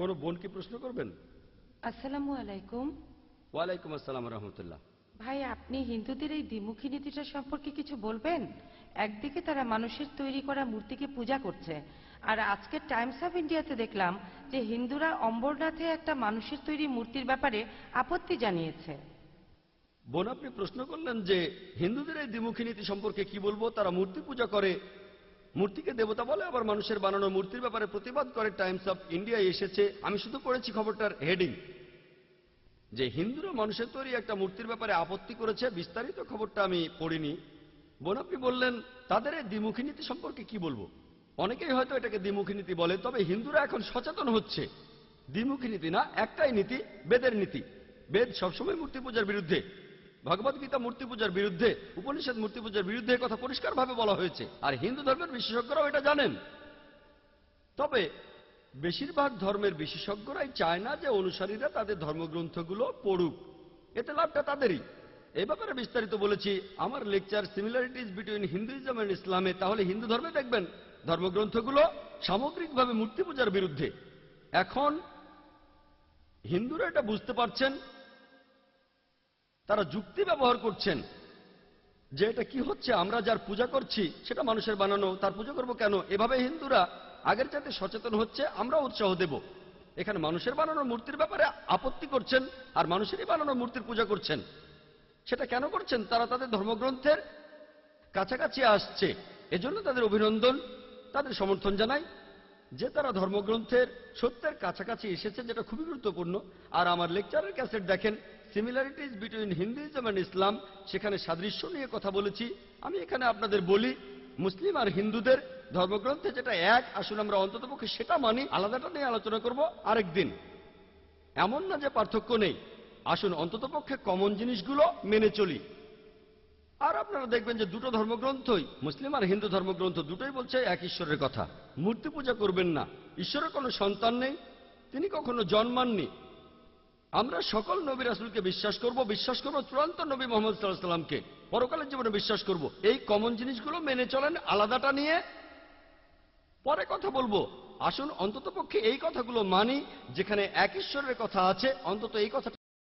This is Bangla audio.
কোনো বোন কি প্রশ্ন করবেন? আসসালামু আলাইকুম। ওয়ালাইকুম আসসালাম রহমতুল্লাহ। ভাই আপনি হিন্দুদের এই দ্বিমুখী নীতিটা সম্পর্কে কিছু বলবেন? একদিকে তারা মানুষের তৈরি করা মূর্তিকে পূজা করছে আর আজকে টাইমস অফ ইন্ডিয়াতে দেখলাম যে হিন্দুরা অম্বরনাথে একটা মানুষের তৈরি মূর্তির ব্যাপারে আপত্তি জানিয়েছে। বোন আপনি প্রশ্ন করলেন যে হিন্দুদের এই দ্বিমুখী নীতি সম্পর্কে কি বলব? তারা মূর্তি পূজা করে মূর্তিকে দেবতা বলে, আবার মানুষের বানানো মূর্তির ব্যাপারে প্রতিবাদ করে টাইমস অফ ইন্ডিয়ায় এসেছে। আমি শুধু পড়েছি খবরটার হেডিং যে হিন্দুরা মানুষের তৈরি একটা মূর্তির ব্যাপারে আপত্তি করেছে, বিস্তারিত খবরটা আমি পড়িনি। বোন আপনি বললেন, তাদের এই দ্বিমুখী নীতি সম্পর্কে কি বলব? অনেকেই হয়তো এটাকে দ্বিমুখী নীতি বলে, তবে হিন্দুরা এখন সচেতন হচ্ছে। দ্বিমুখী নীতি না, একটাই নীতি, বেদের নীতি। বেদ সবসময় মূর্তি পূজার বিরুদ্ধে। ভগবত গীতা মূর্তি পূজার বিরুদ্ধে, উপনিষদ মূর্তি পূজার বিরুদ্ধে কথা পরিষ্কারভাবে বলা হয়েছে। আর হিন্দু ধর্মের বিশেষজ্ঞরাও এটা জানেন। তবে বেশিরভাগ ধর্মের বিশেষজ্ঞরাই চায় না যে অনুসারীরা তাদের ধর্মগ্রন্থগুলো পড়ুক। এতে লাভটা তাদেরই। এই ব্যাপারে বিস্তারিত বলেছি, আমার lecture similarities between Hinduism and ইসলামে, তাহলে হিন্দু ধর্মে দেখবেন, ধর্মগ্রন্থগুলো সামগ্রিকভাবে মূর্তি পূজার বিরুদ্ধে। এখন হিন্দুরা এটা বুঝতে পারছেন তারা যুক্তি ব্যবহার করছেন যে এটা কি হচ্ছে, আমরা যার পূজা করছি, সেটা মানুষের বানানো, তার পূজা করব কেন? এভাবে হিন্দুরা আগের চাইতে সচেতন হচ্ছে আমরা উৎসাহ দেব। এখানে মানুষের বানানো মূর্তির ব্যাপারে আপত্তি করছেন, আর মানুষেরই বানানো মূর্তির পূজা করছেন। সেটা কেন করছেন? তারা তাদের ধর্মগ্রন্থের কাছাকাছি আসছে। এজন্য তাদের অভিনন্দন, তাদের সমর্থন জানাই। যে তারা ধর্মগ্রন্থের সত্যের কাছাকাছি এসেছে যেটা খুবই গুরুত্বপূর্ণ। আর আমার লেকচারের ক্যাসেট দেখেন similarities between Hinduism and Islam সেখানে সাদৃশ্য নিয়ে কথা বলেছি। আমি এখানে আপনাদের বলি, মুসলিম আর হিন্দুদের ধর্মগ্রন্থে যেটা এক, আসুন আমরা অন্ততপক্ষে সেটা মানি, আলাদাটা নিয়ে আলোচনা করব আরেকদিন। এমন না যে পার্থক্য নেই। আসুন অন্ততপক্ষে কমন জিনিসগুলো মেনে চলি। আর আপনারা দেখবেন যে দুটো ধর্মগ্রন্থই, মুসলিম আর হিন্দু ধর্মগ্রন্থ, দুটোই বলছে এক ঈশ্বরের কথা। মূর্তি পূজা করবেন না। ঈশ্বরের কোনো সন্তান নেই, তিনি কখনো জন্মাননি। আমরা সকল নবী রাসুলকে বিশ্বাস করব বিশ্বাস করব চূড়ান্ত নবী মোহাম্মদ সাল্লাহ সাল্লামকে পরকালের জীবনে বিশ্বাস করব। এই কমন জিনিসগুলো মেনে চলেন, আলাদাটা নিয়ে। পরে কথা বলব। আসুন অন্ততপক্ষে এই কথাগুলো মানি, যেখানে এক ঈশ্বরের কথা আছে, অন্তত এই কথা